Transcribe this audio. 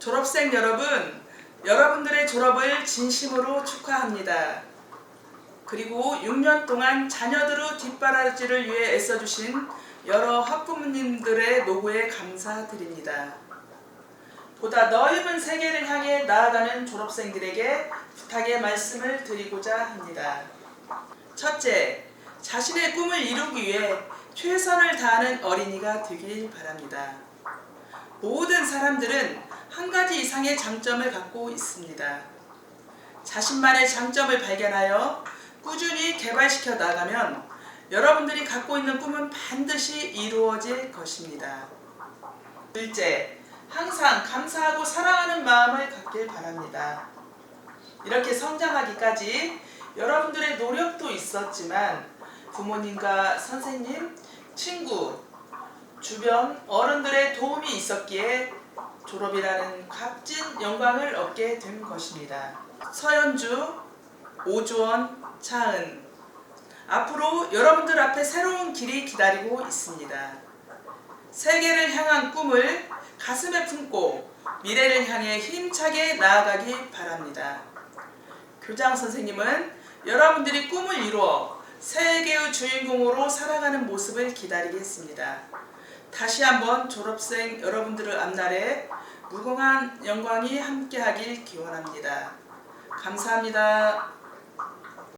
졸업생 여러분, 여러분들의 졸업을 진심으로 축하합니다. 그리고 6년 동안 자녀들의 뒷바라지를 위해 애써주신 여러 학부모님들의 노고에 감사드립니다. 보다 넓은 세계를 향해 나아가는 졸업생들에게 부탁의 말씀을 드리고자 합니다. 첫째, 자신의 꿈을 이루기 위해 최선을 다하는 어린이가 되길 바랍니다. 모든 사람들은 한 가지 이상의 장점을 갖고 있습니다. 자신만의 장점을 발견하여 꾸준히 개발시켜 나가면 여러분들이 갖고 있는 꿈은 반드시 이루어질 것입니다. 둘째, 항상 감사하고 사랑하는 마음을 갖길 바랍니다. 이렇게 성장하기까지 여러분들의 노력도 있었지만 부모님과 선생님, 친구, 주변 어른들의 도움이 있었기에 졸업이라는 값진 영광을 얻게 된 것입니다. 서현주, 오주원, 차은 앞으로 여러분들 앞에 새로운 길이 기다리고 있습니다. 세계를 향한 꿈을 가슴에 품고 미래를 향해 힘차게 나아가기 바랍니다. 교장 선생님은 여러분들이 꿈을 이루어 세계의 주인공으로 살아가는 모습을 기다리겠습니다. 다시 한번 졸업생 여러분들의 앞날에 무궁한 영광이 함께하길 기원합니다. 감사합니다.